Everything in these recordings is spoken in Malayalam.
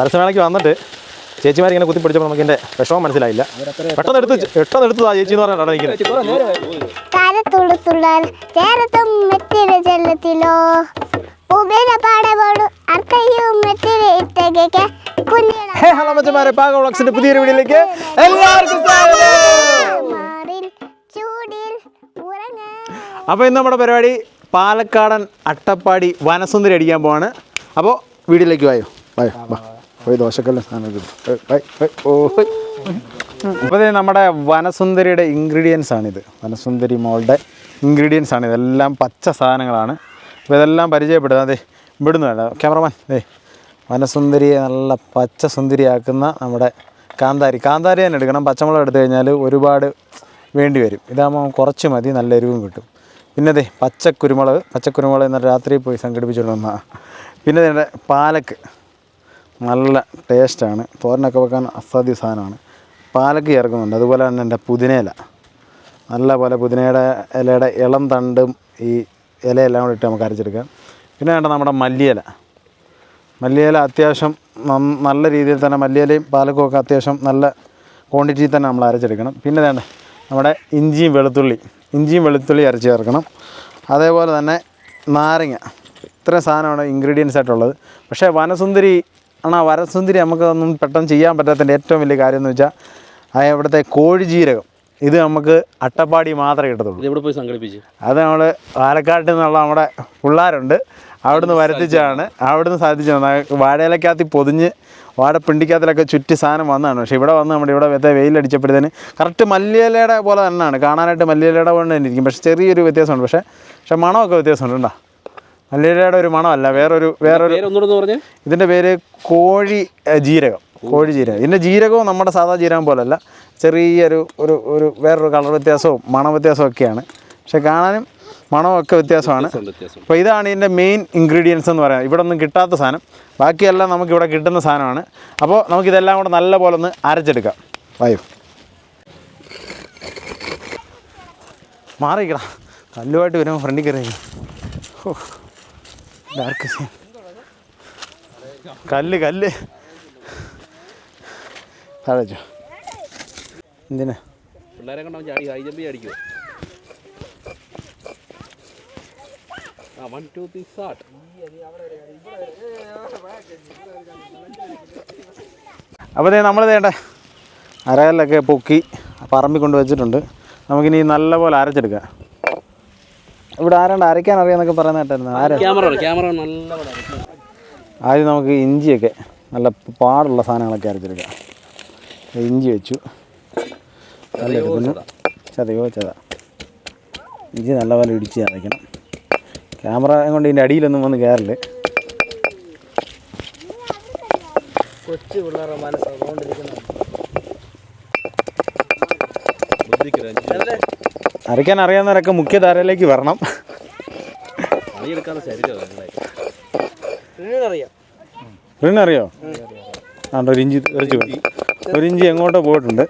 സരസമേളയ്ക്ക് വന്നിട്ട് ചേച്ചിമാർ ഇങ്ങനെ കുത്തി പിടിച്ചപ്പോൾ നമുക്ക് എന്റെ വിഷമം മനസ്സിലായില്ല. പെട്ടെന്ന് എടുത്ത് പെട്ടെന്ന് എടുത്ത് ആ ചേച്ചി എന്ന് കുഞ്ഞിട ഹേ ഹലോ മച്ചന്മാരെ പാക വ്ളോഗ്സിന്റെ പുതിയൊരു വീഡിയോയിലേക്ക് എല്ലാവർക്കും സ്വാഗതം. മാറിൽ ചൂടിൽ ഉറങ്ങ അപ്പോൾ ഇന്ന് നമ്മുടെ പരിപാടി പാലക്കാടൻ അട്ടപ്പാടി വനസുന്ദരി അടിക്കാൻ പോവാണ്. അപ്പോൾ വീഡിയോയിലേക്ക് വായോ? വായോ വാ. പോയി ദോശക്കല്ല സാധനം നമ്മുടെ വനസുന്ദരിയുടെ ഇൻഗ്രീഡിയൻസ് ആണിത്. വനസുന്ദരി മോളുടെ ഇൻഗ്രീഡിയൻസ് ആണ്. ഇതെല്ലാം പച്ച സാധനങ്ങളാണ്. അപ്പോൾ ഇതെല്ലാം പരിചയപ്പെടുന്നത് അതെ ഇവിടുന്ന് വേണ്ട. ക്യാമറമാൻ ദേ വനസുന്ദരിയെ നല്ല പച്ച സുന്ദരിയാക്കുന്ന നമ്മുടെ കാന്താരി. കാന്താരി തന്നെ എടുക്കണം. പച്ചമുളക് എടുത്തു കഴിഞ്ഞാൽ ഒരുപാട് വേണ്ടി വരും. ഇതാകുമ്പോൾ കുറച്ച് മതി. നല്ല എരിവും കിട്ടും. പിന്നെ അതെ പച്ചക്കുരുമുളക്. പച്ചക്കുരുമുളക് ഇന്നലെ രാത്രി പോയി സംഘടിപ്പിച്ചുകൊണ്ടുവന്ന പിന്നെ പാലക്ക്. നല്ല ടേസ്റ്റാണ്. തോരനൊക്കെ വെക്കാൻ അസാധ്യ സാധനമാണ്. പാലക്ക് ചേർക്കുന്നുണ്ട്. അതുപോലെ തന്നെ എന്റെ പുതിനയില. നല്ല പോലെ പുതിനയുടെ ഇലയുടെ ഇളം തണ്ടും ഈ ഇലയെല്ലാം കൂടി ഇട്ട് നമുക്ക് അരച്ചെടുക്കാം. പിന്നെ വേണ്ട നമ്മുടെ മല്ലിയില. മല്ലിയില അത്യാവശ്യം നല്ല രീതിയിൽ തന്നെ മല്ലിയിലയും പാലക്കും ഒക്കെ അത്യാവശ്യം നല്ല ക്വാണ്ടിറ്റിയിൽ തന്നെ നമ്മൾ അരച്ചെടുക്കണം. പിന്നെ വേണ്ട നമ്മുടെ ഇഞ്ചിയും വെളുത്തുള്ളി. ഇഞ്ചിയും വെളുത്തുള്ളി അരച്ച് ചേർക്കണം. അതേപോലെ തന്നെ നാരങ്ങ. ഇത്രയും സാധനമാണ് ഇൻഗ്രീഡിയൻസ് ആയിട്ടുള്ളത്. പക്ഷേ വനസുന്ദരി ആണ് ആ വരസുന്ദരി നമുക്കൊന്നും പെട്ടെന്ന് ചെയ്യാൻ പറ്റാത്തതിന്റെ ഏറ്റവും വലിയ കാര്യം എന്ന് വെച്ചാൽ ആ ഇവിടുത്തെ കോഴിജീരകം ഇത് നമുക്ക് അട്ടപ്പാടി മാത്രമേ കിട്ടത്തുള്ളൂ. ഇത് എവിടെ പോയി സംഘടിപ്പിച്ചു? അത് നമ്മൾ പാലക്കാട്ടിൽ നിന്നുള്ള നമ്മുടെ പിള്ളേരുണ്ട്. അവിടുന്ന് വരുത്തിച്ചാണ് അവിടുന്ന് സാധിച്ചതാണ് വാഴയിലക്കകത്ത് പൊതിഞ്ഞ് വാഴപ്പിണ്ടിക്കകത്തിലൊക്കെ ചുറ്റി സാധനം വന്നതാണ്. പക്ഷേ ഇവിടെ വന്ന് നമ്മുടെ ഇവിടെ വെറുതെ വെയിലടിച്ചപ്പോഴത്തേന് കറക്റ്റ് മല്ലിയിലയുടെ പോലെ തന്നെയാണ്. കാണാനായിട്ട് മല്ലിയിലയുടെ പോലെ തന്നെ ഇരിക്കും. പക്ഷേ ചെറിയൊരു വ്യത്യാസമുണ്ട്. പക്ഷേ പക്ഷേ മണമൊക്കെ വ്യത്യാസമുണ്ട്. കേട്ടോ മല്ലിയിലയുടെ ഒരു മണമല്ല വേറൊരു വേറൊരു പറഞ്ഞേ. ഇതിന്റെ പേര് കോഴി ജീരകം കോഴി ജീരകം. ഇതിന്റെ ജീരകവും നമ്മുടെ സാധാ ജീരകം പോലല്ല ചെറിയൊരു ഒരു ഒരു വേറൊരു കളർ വ്യത്യാസവും മണ വ്യത്യാസവും ഒക്കെയാണ്. പക്ഷെ കാണാനും മണമൊക്കെ വ്യത്യാസമാണ്. വ്യത്യാസം അപ്പോൾ ഇതാണ് ഇതിന്റെ മെയിൻ ഇൻഗ്രീഡിയൻസ് എന്ന് പറയാം. ഇവിടെ ഒന്നും കിട്ടാത്ത സാധനം. ബാക്കിയെല്ലാം നമുക്ക് ഇവിടെ കിട്ടുന്ന സാധനമാണ്. അപ്പോൾ നമുക്കിതെല്ലാം കൂടെ നല്ല പോലെ ഒന്ന് അരച്ചെടുക്കാം. വൈഫ് മാറിക്കടാ കല്ലുമായിട്ട് വരുമ്പോൾ ഫ്രണ്ടിൽ കയറി ഓ ഡാർക്ക് സീൻ കല്ല് കല്ല്. അതോ എന്തിനാ? പിള്ളേരെ കണ്ടാൽ ചാടി ഹൈ ജമ്പി അടിക്കുമോ വൺ ടു ത്രീ സ്റ്റാർട്ട് അപ്പോൾ നമ്മൾ തേണ്ട അരകല്ലൊക്കെ പൊക്കി പറമ്പിൽ കൊണ്ട് വെച്ചിട്ടുണ്ട്. നമുക്കിനി നല്ലപോലെ അരച്ചെടുക്കാം. ഇവിടെ ആരാണ്ട് അരയ്ക്കാൻ അറിയാന്നൊക്കെ പറയുന്ന കേട്ടായിരുന്നു. ആരാ? ക്യാമറ ക്യാമറ നല്ല. ആദ്യം നമുക്ക് ഇഞ്ചിയൊക്കെ നല്ല പാടുള്ള സാധനങ്ങളൊക്കെ അരച്ചെടുക്കാം. ഇഞ്ചി വെച്ചു. നല്ല എടുക്കുന്നു ചതയോ ചത. ഇഞ്ചി നല്ലപോലെ ഇടിച്ച് അരയ്ക്കണം. ക്യാമറ കൊണ്ട് ഇതിന്റെ അടിയിലൊന്നും വന്ന് കയറില്ല കൊച്ചു പിള്ളേരുടെ മനസ്സ് അരയ്ക്കാൻ അറിയാവുന്നവരൊക്കെ മുഖ്യധാരയിലേക്ക് വരണം. അറിയോ ആണ്ട് ഒരു ഇഞ്ചി എറിച്ചു പോയി ഒരു ഇഞ്ചി എങ്ങോട്ടോ പോയിട്ടുണ്ട്.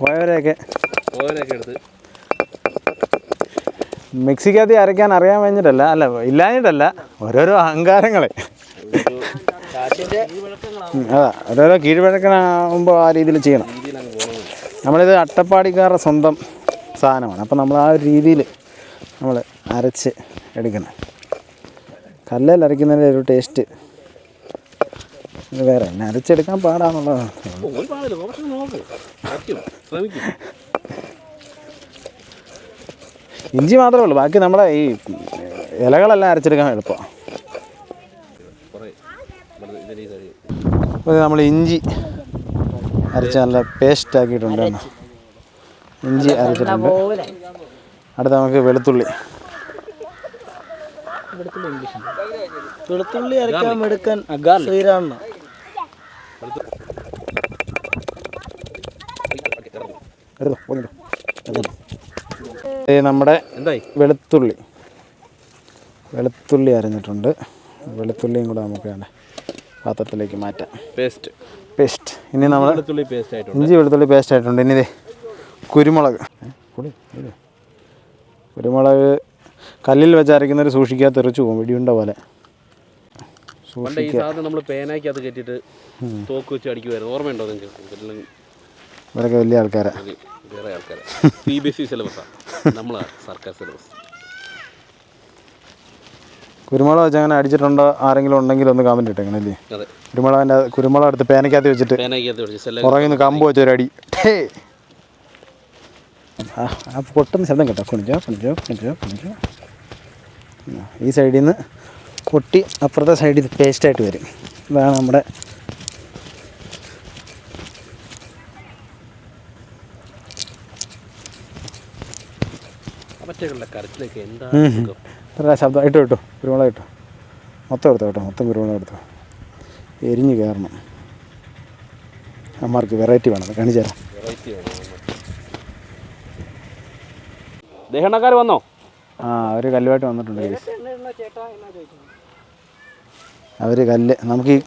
പോയവരെയൊക്കെ മിക്സിക്കകത്ത് അരയ്ക്കാൻ അറിയാൻ കഴിഞ്ഞിട്ടല്ല അല്ല ഇല്ലാഞ്ഞിട്ടല്ല ഓരോരോ അഹങ്കാരങ്ങളെ. അതാ ഓരോരോ കീഴ്വഴക്കനാകുമ്പോൾ ആ രീതിയിൽ ചെയ്യണം. നമ്മളിത് അട്ടപ്പാടിക്കാരുടെ സ്വന്തം സാധനമാണ്. അപ്പോൾ നമ്മൾ ആ ഒരു രീതിയിൽ നമ്മൾ അരച്ച് എടുക്കണം. കല്ലിൽ അരയ്ക്കുന്നതിന്റെ ഒരു ടേസ്റ്റ് വേറെ തന്നെ. അരച്ചെടുക്കാൻ പാടാന്നുള്ളതാണ്. ഇഞ്ചി മാത്രമേ ഉള്ളൂ. ബാക്കി നമ്മുടെ ഈ ഇലകളെല്ലാം അരച്ചെടുക്കാൻ എളുപ്പമാണ് നമ്മൾ ഇഞ്ചി അരച്ച് നല്ല പേസ്റ്റ് ആക്കിയിട്ടുണ്ട്. ഇഞ്ചി അരച്ചിട്ടുണ്ട്. അടുത്ത നമുക്ക് വെളുത്തുള്ളി. വെളുത്തുള്ളി അരക്കാൻ എടുക്കാൻ ശ്രീരാമ നമ്മുടെ എന്തായി? വെളുത്തുള്ളി. വെളുത്തുള്ളി അരഞ്ഞിട്ടുണ്ട്. വെളുത്തുള്ളിയും കൂടെ നമുക്ക് വേണ്ട പാത്രത്തിലേക്ക് മാറ്റാം. പേസ്റ്റ് പേസ്റ്റ് ഇനി നമ്മൾ വെളുത്തുള്ളി പേസ്റ്റ് ആയിട്ടുണ്ട്. ഇഞ്ചി വെളുത്തുള്ളി പേസ്റ്റ് ആയിട്ടുണ്ട്. ഇനി ഇതേ കുരുമുളക്. കുരുമുളക് കല്ലിൽ വെച്ചരയ്ക്കുന്നവർ സൂക്ഷിക്കാതെ തെറിച്ചു പോകും വെടിയുണ്ട പോലെ. പണ്ട് ഈ സാധനം നമ്മൾ തോക്ക് വെച്ച് അടിക്കുമായിരുന്നു ഓർമ്മയുണ്ടോ നിങ്ങൾക്ക്? ഇവരൊക്കെ വലിയ ആൾക്കാരാ. ഇത് വേറെ ആൾക്കാരെ. സി ബി എസ് ഇ സിലബസാണ് നമ്മളാണ് സർക്കാർ സിലബസ് കുരുമുളക് വെച്ച് അങ്ങനെ അടിച്ചിട്ടുണ്ടോ? ആരെങ്കിലും ഉണ്ടെങ്കിൽ ഒന്ന് കമന്റ് ഇട്ടേക്കണം അല്ലേ? കുരുമുളകിന്റെ കുരുമുളക് എടുത്ത് പേനക്കകത്ത് വെച്ചിട്ട് പുറകിൽ നിന്ന് കമ്പ് വെച്ചൊരടി. ആ പൊട്ടുന്ന ശബ്ദം കേട്ടോ. കുണിച്ചോ കുണിച്ചോ കുണിച്ചോ കുണിച്ചോ. ഈ സൈഡിൽ നിന്ന് പൊട്ടി അപ്പുറത്തെ സൈഡിൽ പേസ്റ്റായിട്ട് വരും. ഇതാണ് നമ്മുടെ ഇത്ര ശബ്ദം ഇട്ടോ ഇട്ടോ കുരുമുളക് ഇട്ടോ. മൊത്തം എടുത്തോ കേട്ടോ മൊത്തം കുരുമുളക് എടുത്തോ. എരിഞ്ഞ് കയറണം. അമ്മമാർക്ക് വെറൈറ്റി വേണം കാണിച്ചു തരാം. വെറൈറ്റി വേണം? ദേഹണക്കാർ വന്നോ? ആ അവർ കല്ലുമായിട്ട് വന്നിട്ടുണ്ട് ഗൈസ് അവർ കല്ല് നമുക്ക് ഈ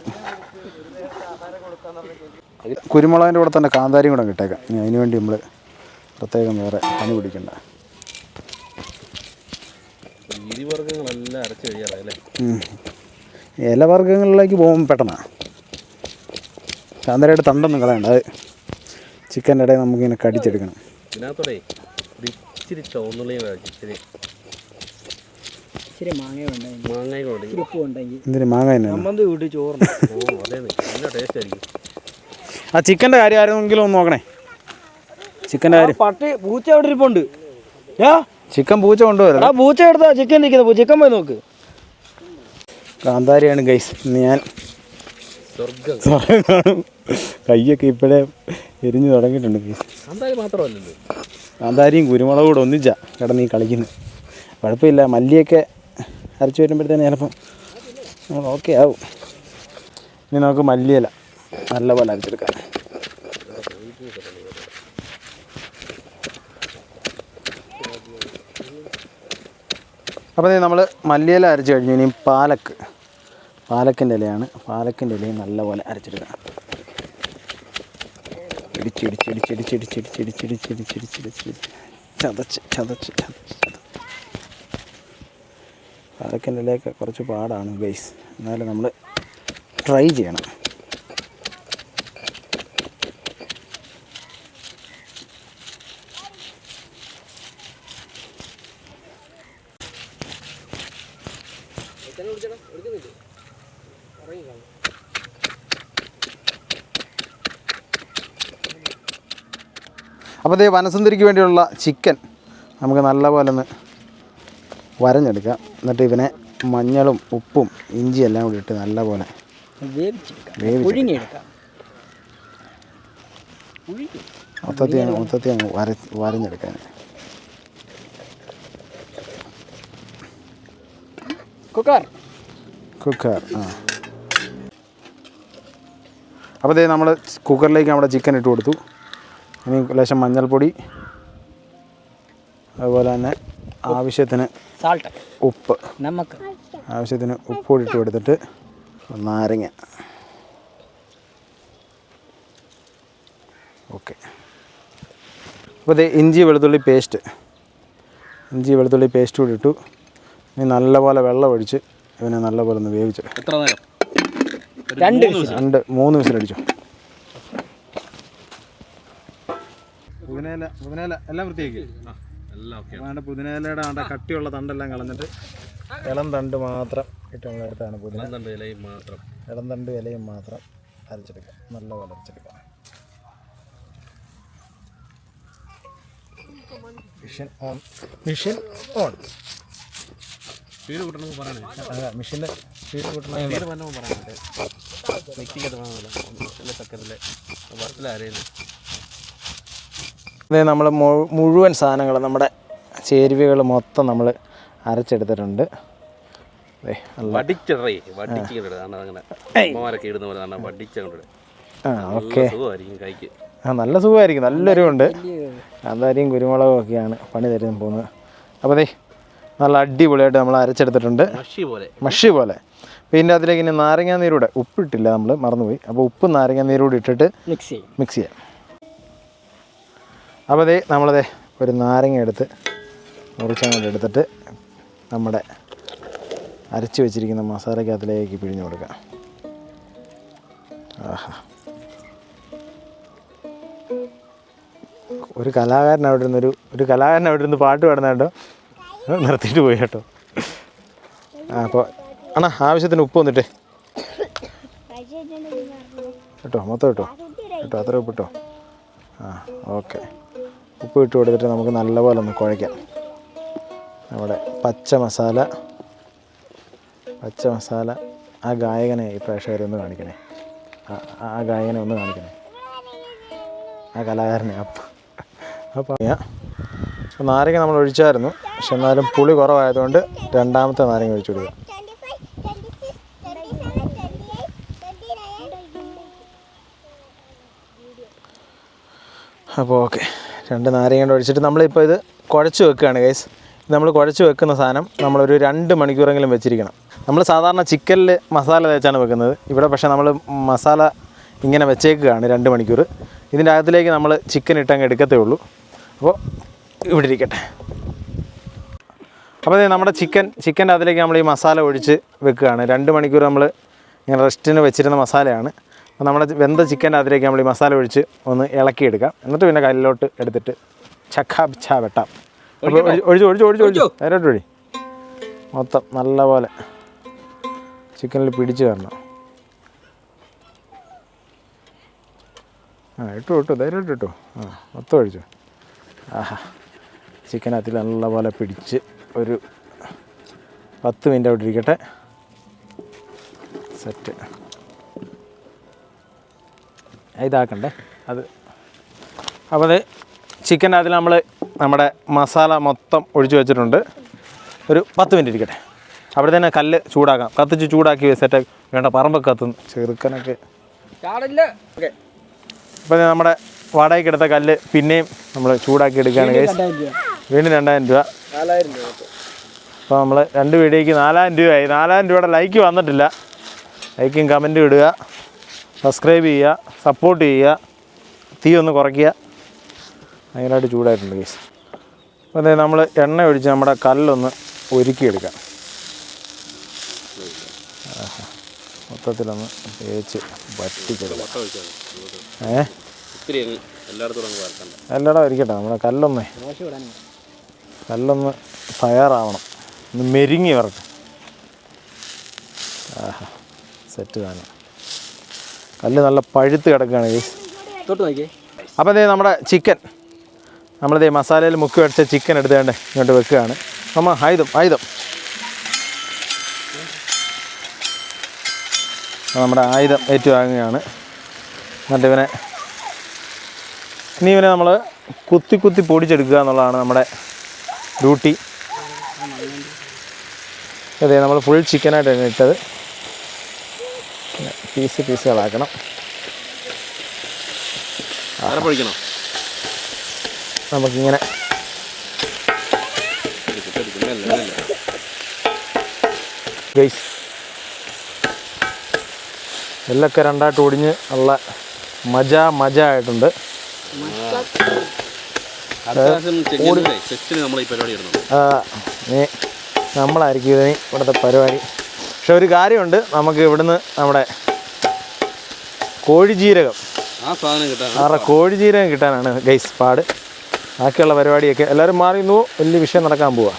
കുരുമുളകിന്റെ കൂടെ തന്നെ കാന്താരിയും കൂടെ കിട്ടേക്കാം ഇനി അതിന് വേണ്ടി നമ്മൾ പ്രത്യേകം വേറെ പണി പിടിക്കണ്ട. ഇലവർഗങ്ങളിലേക്ക് പോകുമ്പോൾ പെട്ടെന്ന്. കാന്താരിയുടെ തണ്ടൊന്നും കളയണ്ട. അത് ചിക്കന്റെ ഇടയിൽ നമുക്കിങ്ങനെ കടിച്ചെടുക്കണം. ഇതിനകത്തോടെ ഇച്ചിരി ചോന്നുള്ളി ഇച്ചിരി. ഇച്ചിരി മാങ്ങ. ഉപ്പ് ഉണ്ടെങ്കിൽ എന്തിന് മാങ്ങ തന്നെയാണ് നമ്മന്ത് വീട്ടിൽ ചോറുണ്ട് ഓ അതേ നല്ല ടേസ്റ്റ് ആയിരിക്കും. ആ ചിക്കന്റെ കാര്യം ആരെങ്കിലും ഒന്ന് നോക്കണേ. ചിക്കന്റെ കാര്യം. പട്ടി പൂച്ച അവിടെ ഇരിപ്പുണ്ട്. യാ ചിക്കൻ പൂച്ച കൊണ്ടുവരുന്നത് ആ പൂച്ച എടുത്താ ചിക്കൻ നിൽക്കുന്നത്. ചിക്കൻ പോയി നോക്ക്. കാന്താരിയാണ് ഗൈസ് ഇന്ന് ഞാൻ കയ്യൊക്കെ ഇപ്പോഴേ എരിഞ്ഞു തുടങ്ങിയിട്ടുണ്ട് ഗൈസ്. കാന്താരി മാത്രമല്ലല്ലോ. കാന്താരിയും കുരുമുളകും കൂടെ ഒന്നിച്ചാ കിടന്ന് ഈ കളിക്കുന്നത്. കുഴപ്പമില്ല മല്ലിയൊക്കെ അരച്ചു വരുമ്പോഴത്തേന് ചിലപ്പം ഓക്കെ ആവും. ഇനി നമുക്ക് മല്ലിയല്ല നല്ല പോലെ അരച്ചെടുക്കാം. അപ്പം നമ്മൾ മല്ലിയില അരച്ച് കഴിഞ്ഞു ഇനി പാലക്ക്. പാലക്കിന്റെ ഇലയാണ്. പാലക്കിന്റെ ഇലയും നല്ലപോലെ അരച്ചെടുക്കണം. ചതച്ച് ചതച്ച് ചതച്ച് ഇലയൊക്കെ കുറച്ച് പാടാണ് ഗൈസ് എന്നാലും നമ്മൾ ട്രൈ ചെയ്യണം. അപ്പോൾ ഇതേ വനസുന്ദരിക്ക് വേണ്ടിയുള്ള ചിക്കൻ നമുക്ക് നല്ലപോലെ ഒന്ന് വരഞ്ഞെടുക്കാം. എന്നിട്ട് ഇവനെ മഞ്ഞളും ഉപ്പും ഇഞ്ചി എല്ലാം കൂടി ഇട്ട് നല്ലപോലെ മൊത്തത്തിൽ മൊത്തത്തിൽ അങ്ങ് വര വരഞ്ഞെടുക്കാൻ കുക്കർ. കുക്കർ ആ. അപ്പോൾ ഇതേ നമ്മൾ കുക്കറിലേക്ക് നമ്മുടെ ചിക്കൻ ഇട്ട് കൊടുത്തു. ഇനി ലേശം മഞ്ഞൾപ്പൊടി അതുപോലെ തന്നെ ആവശ്യത്തിന് സാൾട്ട് ഉപ്പ്. നമുക്ക്. ആവശ്യത്തിന് ഉപ്പ് കൂടി ഇട്ട് കൊടുത്തിട്ട് നാരങ്ങ ഓക്കെ. അപ്പോൾ ഇത് ഇഞ്ചി വെളുത്തുള്ളി പേസ്റ്റ് ഇഞ്ചി വെളുത്തുള്ളി പേസ്റ്റ് കൂടി ഇട്ടു. ഇനി നല്ലപോലെ വെള്ളം ഒഴിച്ച് ഇവനെ നല്ലപോലെ ഒന്ന് വേവിച്ചു എത്ര നേരം? രണ്ട്. രണ്ട് മൂന്ന് വിസിലടിച്ചു. പുതിനയില പുതിനേല എല്ലാം വൃത്തിയാക്കി. അതാണ്ട് പുതിനയിലയുടെ ആണ്ട കട്ടിയുള്ള തണ്ടെല്ലാം കളഞ്ഞിട്ട് ഇളം തണ്ട് മാത്രം ഇട്ട് അടുത്താണ് പുതിന തണ്ട് ഇലയും മാത്രം. ഇളം തണ്ട് ഇലയും മാത്രം അരച്ചെടുക്കുക. നല്ലപോലെ അരച്ചെടുക്കുക. Mission on mission on speed കൂട്ടണമെന്ന് പറയണേ. അതെ മിഷന്റെ സ്പീഡ് കൂട്ടണം സ്പീഡ് വേണമല്ലോ ഇത് നമ്മൾ മുഴുവൻ സാധനങ്ങൾ നമ്മുടെ ചേരുവകൾ മൊത്തം നമ്മൾ അരച്ചെടുത്തിട്ടുണ്ട്. ആ. ഓക്കെ. സുഖമായിരിക്കും കൈക്ക് ആ നല്ല സുഖമായിരിക്കും. നല്ലൊരു ഉണ്ട് അതായിരിക്കും കുരുമുളകും ഒക്കെയാണ് പണി തരുന്ന പോകുന്നത്. അപ്പോൾ ദേ നല്ല അടിപൊളിയായിട്ട് നമ്മൾ അരച്ചെടുത്തിട്ടുണ്ട്. മഷി പോലെ. മഷി പോലെ. പിന്നെ അതിലേക്ക് ഇനി നാരങ്ങാ നീരൂടെ ഉപ്പിട്ടില്ല നമ്മൾ മറന്നുപോയി. അപ്പോൾ ഉപ്പും നാരങ്ങാ നീരൂടെ ഇട്ടിട്ട് മിക്സ് ചെയ്യും. മിക്സ് ചെയ്യാം. അപ്പോൾ അതേ നമ്മളതേ ഒരു നാരങ്ങ എടുത്ത് മുറിച്ചങ്ങോട്ട് എടുത്തിട്ട് നമ്മുടെ അരച്ച് വെച്ചിരിക്കുന്ന മസാലക്കകത്തിലേക്ക് പിഴിഞ്ഞു കൊടുക്കാം. ആഹാ. ഒരു കലാകാരൻ അവിടെ ഇരുന്നൊരു ഒരു കലാകാരൻ അവിടെ ഇരുന്ന് പാട്ട് പാടുന്ന കേട്ടോ നിർത്തിയിട്ട് പോയി കേട്ടോ. ആ അപ്പോൾ അണ്ണാ ആവശ്യത്തിന് ഉപ്പ് വന്നിട്ടേ. കേട്ടോ മൊത്തം കേട്ടോ കേട്ടോ അത്ര ഉപ്പ് ഇട്ടോ. ആ ഓക്കെ. ഉപ്പ് ഇട്ട് കൊടുത്തിട്ട് നമുക്ക് നല്ലപോലെ ഒന്ന് കുഴയ്ക്കാം. നമ്മുടെ പച്ച മസാല പച്ച മസാല ആ ഗായകനെ ഈ പ്രേക്ഷകരെ ഒന്ന് കാണിക്കണേ. ആ- ഗായകനെ ഒന്ന് കാണിക്കണേ. ആ കലാകാരനെ അപ്പം അപ്പം നാരങ്ങ നമ്മൾ ഒഴിച്ചായിരുന്നു. പക്ഷെ എന്നാലും പുളി കുറവായതുകൊണ്ട് രണ്ടാമത്തെ നാരങ്ങ ഒഴിച്ചു കൊടുക്കുക. അപ്പോൾ ഓക്കെ. രണ്ട് നാരങ്ങ കൊണ്ട് ഒഴിച്ചിട്ട് നമ്മളിപ്പോൾ ഇത് കുഴച്ച് വെക്കുകയാണ് ഗൈസ് നമ്മൾ കുഴച്ച് വെക്കുന്ന സാധനം നമ്മളൊരു രണ്ട് മണിക്കൂറെങ്കിലും വെച്ചിരിക്കണം. നമ്മൾ സാധാരണ ചിക്കനിൽ മസാല തേച്ചാണ് വെക്കുന്നത്. ഇവിടെ പക്ഷേ നമ്മൾ മസാല ഇങ്ങനെ വെച്ചേക്കുകയാണ് രണ്ട് മണിക്കൂർ ഇതിന്റെ അകത്തിലേക്ക് നമ്മൾ ചിക്കൻ ഇട്ടങ്ങ് എടുക്കത്തേ ഉള്ളൂ. അപ്പോൾ ഇവിടെ ഇരിക്കട്ടെ. അപ്പോൾ നമ്മുടെ ചിക്കൻ ചിക്കന്റെ അതിലേക്ക് നമ്മൾ ഈ മസാല ഒഴിച്ച് വെക്കുകയാണ്. രണ്ട് മണിക്കൂർ നമ്മൾ ഇങ്ങനെ റെസ്റ്റിന് വെച്ചിരുന്ന മസാലയാണ്. അപ്പോൾ നമ്മുടെ വെന്ത ചിക്കന്റെ അതിലേക്ക് നമ്മൾ ഈ മസാല ഒഴിച്ച് ഒന്ന് ഇളക്കിയെടുക്കാം. എന്നിട്ട് പിന്നെ കല്ലിലോട്ട് എടുത്തിട്ട് ചക്ക പിച്ച വെട്ടാം. അപ്പോൾ ഒഴിച്ച് ഒഴിച്ച് ഒഴിച്ച് ഒഴിച്ച്. നേരോട്ട് ഒഴി. മൊത്തം നല്ലപോലെ ചിക്കനിൽ പിടിച്ച് വരണം. ആ ഇട്ടു ഇട്ടു ധൈര്യമായിട്ട് ഇട്ടു ആ മൊത്തം ഒഴിച്ചു. ആഹാ. ചിക്കനകത്തിൽ നല്ലപോലെ പിടിച്ച് ഒരു പത്ത് മിനിറ്റ് അവിടെ ഇരിക്കട്ടെ. സെറ്റ് ഇതാക്കണ്ടേ? അത് അപ്പോൾ അത് ചിക്കൻ അതിൽ നമ്മൾ നമ്മുടെ മസാല മൊത്തം ഒഴിച്ചു വെച്ചിട്ടുണ്ട്. ഒരു പത്ത് മിനിറ്റ് ഇരിക്കട്ടെ. അവിടെ തന്നെ കല്ല് ചൂടാക്കാം. കത്തിച്ച് ചൂടാക്കി വെച്ചിട്ട് വേണ്ട പറമ്പൊക്കെ കത്തുന്നു. ചെറുക്കനൊക്കെ. അപ്പം നമ്മുടെ വാടകയ്ക്ക് എടുത്ത കല്ല് പിന്നെയും നമ്മൾ ചൂടാക്കി എടുക്കുകയാണ് കേസ് വീണ്ടും രണ്ടായിരം രൂപ. നാലായിരം രൂപ അപ്പോൾ നമ്മൾ രണ്ട് വീഡിയോയ്ക്ക് നാലായിരം രൂപയായി. നാലായിരം രൂപയുടെ ലൈക്ക് വന്നിട്ടില്ല. ലൈക്കും കമന്റും ഇടുക. സബ്സ്ക്രൈബ് ചെയ്യുക സപ്പോർട്ട് ചെയ്യുക തീ ഒന്ന് കുറയ്ക്കുക. ഭയങ്കരമായിട്ട് ചൂടായിട്ടുണ്ട് കേസ് അപ്പോൾ അതായത് നമ്മൾ എണ്ണ ഒഴിച്ച് നമ്മുടെ കല്ലൊന്ന് ഒരുക്കിയെടുക്കാം. മൊത്തത്തിലൊന്ന് തേച്ച് വറ്റിച്ചെടുക്കാം. ഏ? എല്ലായിടത്തും ഇരിക്കട്ടെ നമ്മുടെ കല്ലൊന്നേ. കല്ലൊന്ന് തയ്യാറാവണം. ഒന്ന് മെരുങ്ങി വരട്ടെ. ആഹാ സെറ്റ് കാണാം കല്ല് നല്ല പഴുത്ത് കിടക്കുകയാണ് ഗൈസ് തൊട്ട് നോക്കിയേ. അപ്പോൾ ഇതേ നമ്മുടെ ചിക്കൻ. നമ്മളിതേ മസാലയിൽ മുക്കി വെച്ച ചിക്കൻ എടുത്തുകൊണ്ട് ഇങ്ങോട്ട് വെക്കുകയാണ്. അമ്മ ആയുധം ആയുധം. നമ്മുടെ ആയുധം ഏറ്റുവാങ്ങുകയാണ്. എന്നിട്ട് ഇവനെ ഇനി ഇവനെ നമ്മൾ കുത്തി കുത്തി പൊടിച്ചെടുക്കുക എന്നുള്ളതാണ് നമ്മുടെ ഡ്യൂട്ടി. അതെ നമ്മൾ ഫുൾ ചിക്കനായിട്ടാണ് ഇട്ടത്. പീസ് പീസുകളാക്കണം. നമുക്കിങ്ങനെ ഗൈസ് എല്ലൊക്കെ രണ്ടായിട്ട് ഒടിഞ്ഞ് ഉള്ള മജ മജ ആയിട്ടുണ്ട്. നമ്മളായിരിക്കും ഇതിന് ഇവിടുത്തെ പരിപാടി. പക്ഷെ ഒരു കാര്യമുണ്ട്. നമുക്ക് ഇവിടുന്ന് നമ്മുടെ കോഴിജീരകം. ആ സാധനം കിട്ടാൻ അവരുടെ കോഴിജീരകം കിട്ടാനാണ് ഗൈസ് പാട്. ബാക്കിയുള്ള പരിപാടിയൊക്കെ എല്ലാവരും മാറിയുന്നു വലിയ വിഷയം നടക്കാൻ പോവാ.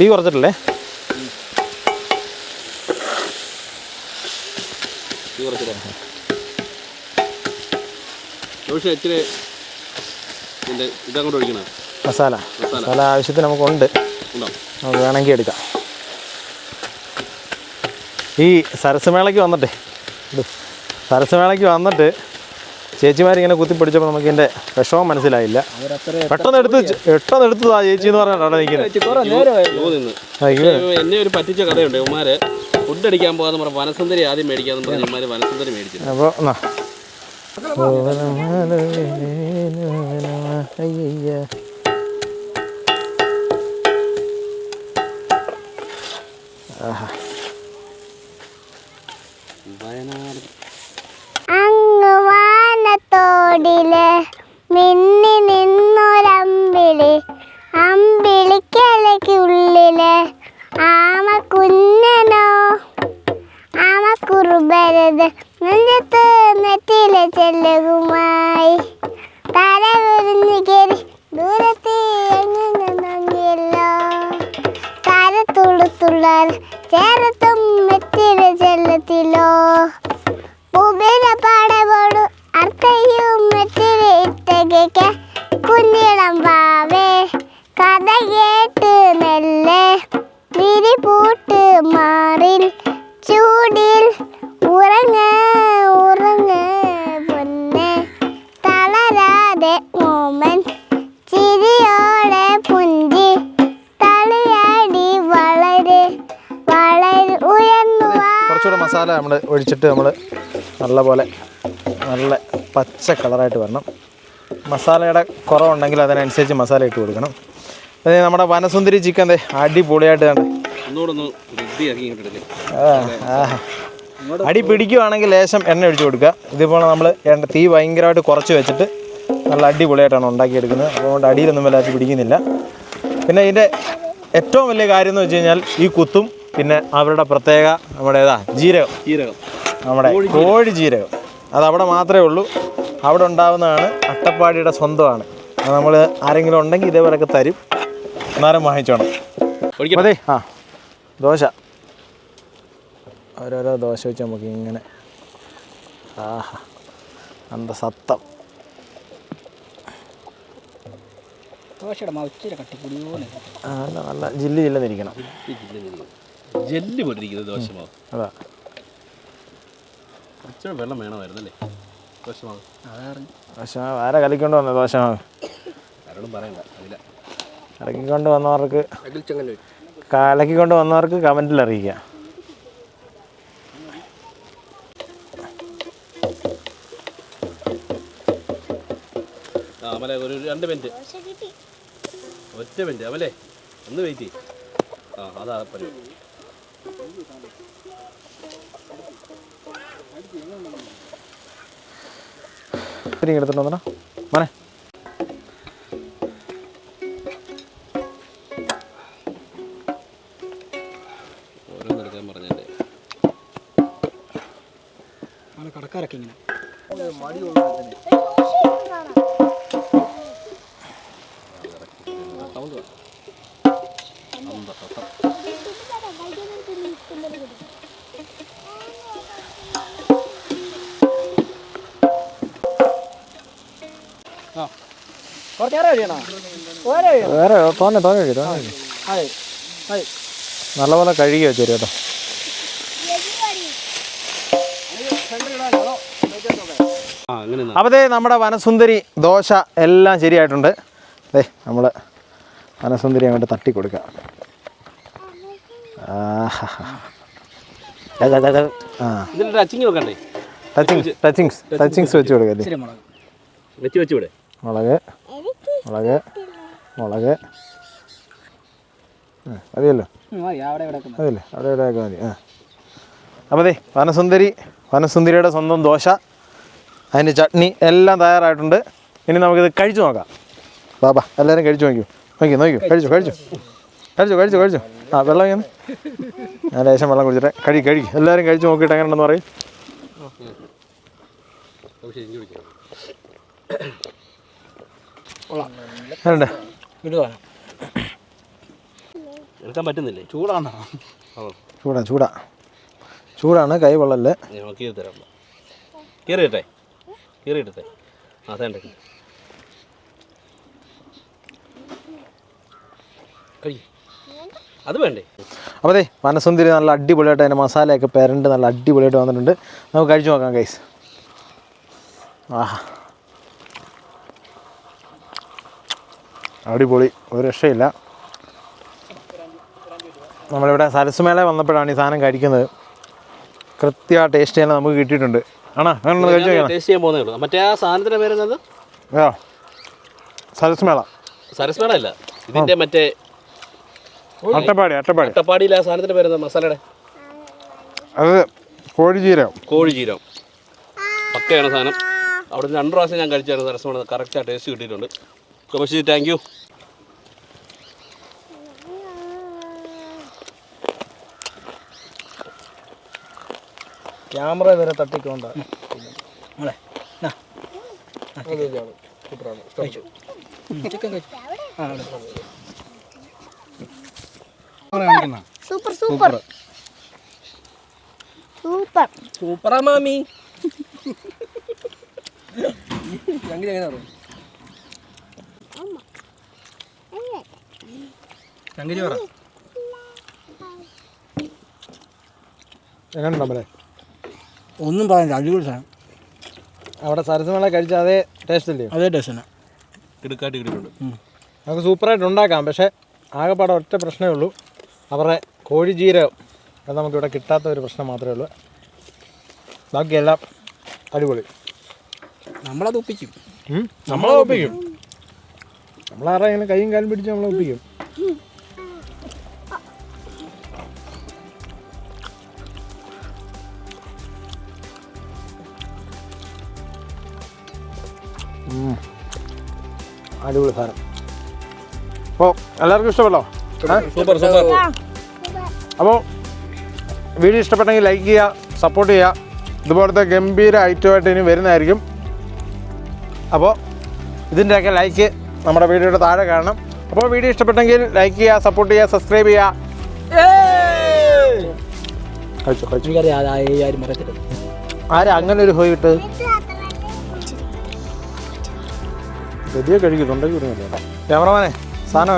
തീ കുറച്ചിട്ടില്ലേ? മസാല. മസാല. ആവശ്യത്തിന് നമുക്കുണ്ട്. നമുക്ക് വേണമെങ്കിൽ എടുക്കാം. ഈ സരസമേളയ്ക്ക് വന്നിട്ടേ സരസ്മേളയ്ക്ക് വന്നിട്ട് ചേച്ചിമാരിങ്ങനെ കുത്തിപ്പിടിച്ചപ്പോൾ നമുക്ക് ഇതിന്റെ വിഷമം മനസ്സിലായില്ല. പെട്ടെന്ന് എടുത്ത് പെട്ടെന്ന് എടുത്തതാ ചേച്ചി എന്ന് പറഞ്ഞിട്ടാണ് നിൽക്കുന്നത്. എന്നെ ഒരു പറ്റിച്ച കഥയുണ്ട്. ഉമാര് ഫുഡ് അടിക്കാൻ പോകാതെ പറഞ്ഞ വനസുന്ദരി ആദ്യം മേടിക്കാന്ന് പറഞ്ഞ ഉമാര് വനസുന്ദരി മേടിച്ചു അപ്പോൾ എന്നാ. ആഹാ. അങ്ങ് വാനത്തോടിൽ മിന്നി നിന്നൊരമ്പിളി. അമ്പിളിക്കലയ്ക്കുള്ളിൽ ആമ കുഞ്ഞനോ? ആമ കുറുബരത് നെഞ്ചത്ത് നെറ്റിയിലെ ചെല്ലുകുമായി. തല വിരിഞ്ഞു കയറി ദൂരത്തെ എങ്ങുന്നല്ലോ താരത്തുള്ളുത്തുള്ളാർ ചേരത്തും നെറ്റിയിലെ Búmetelo. Búmetelo. മസാല നമ്മൾ ഒഴിച്ചിട്ട് നമ്മൾ നല്ല പോലെ നല്ല പച്ച കളറായിട്ട് വരണം. മസാലയുടെ കുറവുണ്ടെങ്കിൽ അതിനനുസരിച്ച് മസാല ഇട്ട് കൊടുക്കണം. അതെ നമ്മുടെ വനസുന്ദരി ചിക്കൻ ദേ അടിപൊളിയായിട്ട് കണ്ട്. അടി പിടിക്കുവാണെങ്കിൽ ലേശം എണ്ണ ഒഴിച്ച് കൊടുക്കുക. ഇതുപോലെ നമ്മൾ എണ്ണ തീ ഭയങ്കരമായിട്ട് കുറച്ച് വെച്ചിട്ട് നല്ല അടിപൊളിയായിട്ടാണ് ഉണ്ടാക്കിയെടുക്കുന്നത്. അതുകൊണ്ട് അടിയിലൊന്നും വല്ലാതെ പിടിക്കുന്നില്ല. പിന്നെ ഇതിന്റെ ഏറ്റവും വലിയ കാര്യം എന്ന് വെച്ച് കഴിഞ്ഞാൽ ഈ കുത്തും പിന്നെ അവരുടെ പ്രത്യേക നമ്മുടെ ഏതാ? ജീരകം. ജീരകം. നമ്മുടെ കോഴി ജീരകം. അത് അവിടെ മാത്രമേ ഉള്ളൂ. അവിടെ ഉണ്ടാവുന്നതാണ് അട്ടപ്പാടിയുടെ സ്വന്തമാണ്. അത് നമ്മൾ ആരെങ്കിലും ഉണ്ടെങ്കിൽ ഇതേപോലെയൊക്കെ തരും. എന്നാലും വാങ്ങിച്ചോണം. അതെ ആ. ദോശ. ഓരോരോ ദോശ വെച്ച് നമുക്ക് ഇങ്ങനെ. ആഹാ. അന്ത സത്തം. ദോശയുടെ മാവ് ഇച്ചിരി നല്ല നല്ല ജില്ല് ജില്ലെന്നിരിക്കണം ജെല്ല് പോലിരിക്കുന്നത് ദോശമാവ്. അതാ. ഇച്ചിരി വെള്ളം വേണമായിരുന്നല്ലേ? ദോശമാവ്. അതാണ് ദോശ ആരാ കലിക്കൊണ്ട് വന്നത് ദോശമാവ്? ആരോടും പറയണ്ട അതില്ല. കലക്കിക്കൊണ്ട് വന്നവർക്ക് കലക്കിക്കൊണ്ട് വന്നവർക്ക് കമന്റിൽ അറിയിക്കുക ആ അമലെ ഒരു രണ്ട് മിനിറ്റ്. ഒറ്റ മിനിറ്റ് അമലെ ഒന്ന് വെയിറ്റ് ചെയ്യും. ആ അതാ പരിപാടി. ശരി എടുത്തിട്ട് വന്നോ മോനെ. ഓരോന്നെടുക്കാൻ പറഞ്ഞല്ലേ ആണ് കടക്കാരൊക്കെ ഇങ്ങനെ. ആ വേറെ തോന്നെ തോന്നെ കഴിയും തോന്നെ കഴിയും. അതെ അതെ നല്ലപോലെ കഴുകി വെച്ചു കേട്ടോ ആ അങ്ങനെ നിന്നാ. നമ്മുടെ വനസുന്ദരി ദോശ എല്ലാം ശരിയായിട്ടുണ്ട്. ദേ നമ്മൾ വനസുന്ദരി അങ്ങോട്ട് തട്ടി കൊടുക്കാം. ടച്ചിങ്സ് ടച്ചിങ്സ് ടച്ചിങ്സ് വെച്ച് കൊടുക്കേ മുളക്. വെച്ച് വെച്ച് ഇവിടെ. മുളക് മുളക്. മതിയല്ലോ. ഉം, അവിടെ ഇവിടെ ഒക്കെ മതി. ആ. അപ്പോൾ ദേ വനസുന്ദരി വനസുന്ദരിയുടെ സ്വന്തം ദോശ അതിന്റെ ചട്നി എല്ലാം തയ്യാറായിട്ടുണ്ട്. ഇനി നമുക്കിത് കഴിച്ചു നോക്കാം. ബാബാ എല്ലാവരും കഴിച്ചു നോക്കൂ നോക്കി നോക്കൂ കഴിച്ചു കഴിച്ചു. കഴിച്ചു കഴിച്ചു കഴിച്ചു. ആ വെള്ളം ഇങ്ങനെ ഞാൻ ലേശം വെള്ളം കുടിച്ചിട്ട് കഴി കഴിക്കും. എല്ലാവരും കഴിച്ചു നോക്കിയിട്ട് എങ്ങനെയുണ്ടെന്ന് പറയും. എടുക്കാൻ പറ്റുന്നില്ലേ? ചൂടാണോ. ചൂടാ ചൂടാ. ചൂടാണ് കൈ വെള്ളല്ലേ ചെയ്ത് തരാം. കയറിയിട്ടെ കയറിയിട്ടെ അതേണ്ട അത് വേണ്ടേ? അപ്പോൾ ദേ മനസ്സുന്തിരി നല്ല അടിപൊളിയായിട്ട് അതിന്റെ മസാലയൊക്കെ പെരണ്ട് നല്ല അടിപൊളിയായിട്ട് വന്നിട്ടുണ്ട്. നമുക്ക് കഴിച്ചു നോക്കാം കൈസ് ആഹാ. അടിപൊളി. ഒരു രക്ഷയില്ല. നമ്മളിവിടെ സരസ്മേള വന്നപ്പോഴാണ് ഈ സാധനം കഴിക്കുന്നത്. കൃത്യ ടേസ്റ്റ് തന്നെ നമുക്ക് കിട്ടിയിട്ടുണ്ട്. ആണോ? അങ്ങനെ കഴിച്ചു ടേസ്റ്റ് ചെയ്യാൻ പോകുന്നേ ഉള്ളൂ. മറ്റേ ആ സാധനത്തിന്റെ പേരെന്നത് ആ. സരസ്മേള സരസ്മേള അല്ല. ഇതിന്റെ മറ്റേ അട്ടപ്പാടി അട്ടപ്പാടി. അട്ടപ്പാടിയിലെ ആ സാധനത്തിന്റെ പേരെന്താ മസാലയുടെ? അത് കോഴിജീരകം കോഴി ജീരം പക്കയാണ് സാധനം. അവിടെ രണ്ടു രണ്ട് പ്രാവശ്യം ഞാൻ കഴിച്ചായിരുന്നു സരസ്മേള കറക്റ്റ് ആ ടേസ്റ്റ് കിട്ടിയിട്ടുണ്ട്. പക്ഷേ താങ്ക് യു ക്യാമറ വരെ തട്ടിക്കൊണ്ട്. Super super. സൂപ്പർ. സൂപ്പറാ മാമി. ഞങ്ങൾ എങ്ങനെ അറിയാം? ചങ്കിരി പറ. ഒന്നും പറയാനില്ല അടിപൊളി സാധനം. അവിടെ സരസമേള കഴിച്ച അതേ ടേസ്റ്റ് അല്ലേ? അതേ ടേസ്റ്റ് കിടുക്കാട്ടി കിട്ടിയിട്ടുണ്ട്. നമുക്ക് സൂപ്പറായിട്ട് ഉണ്ടാക്കാം. പക്ഷേ ആകെപ്പാടെ ഒറ്റ പ്രശ്നമേ ഉള്ളൂ. അവരുടെ കോഴി ജീരകം. അത് നമുക്കിവിടെ കിട്ടാത്ത ഒരു പ്രശ്നം മാത്രമേ ഉള്ളൂ. ബാക്കിയെല്ലാം അടിപൊളി. നമ്മളത് ഒപ്പിക്കും. നമ്മളത് നമ്മളെ ഒപ്പിക്കും നമ്മളാരെങ്കിലും കൈയും കാലും പിടിച്ച് നമ്മളെ ഒപ്പിക്കും? അടിപൊളി സാധനം. അപ്പോൾ എല്ലാവർക്കും ഇഷ്ടപ്പെട്ടോ? Super super. അപ്പോൾ വീഡിയോ ഇഷ്ടപ്പെട്ടെങ്കിൽ ലൈക്ക് ചെയ്യുക സപ്പോർട്ട് ചെയ്യുക. ഇതുപോലത്തെ ഗംഭീര ഐറ്റമായിട്ട് ഇനി വരുന്നതായിരിക്കും. അപ്പോൾ ഇതിന്റെയൊക്കെ ലൈക്ക് നമ്മുടെ വീഡിയോയുടെ താഴെ കാണണം. അപ്പോൾ വീഡിയോ ഇഷ്ടപ്പെട്ടെങ്കിൽ ലൈക്ക് ചെയ്യുക സപ്പോർട്ട് ചെയ്യുക സബ്സ്ക്രൈബ് ചെയ്യുക. ആരും മറക്കരുത്. ആരാ അങ്ങനെ ഒരു ഹോയ് ഇട്ട് കഴുകിയിട്ടുണ്ടെങ്കിൽ ഒരു വരുന്നില്ല ക്യാമറമാനെ സാധനം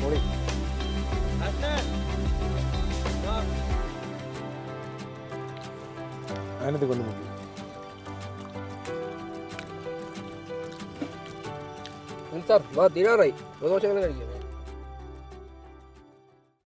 മുളക് അതിനകത്ത് കൊണ്ടുപോയി. സാർ വാ തീരാറായി ദോശ കഴിക്കാം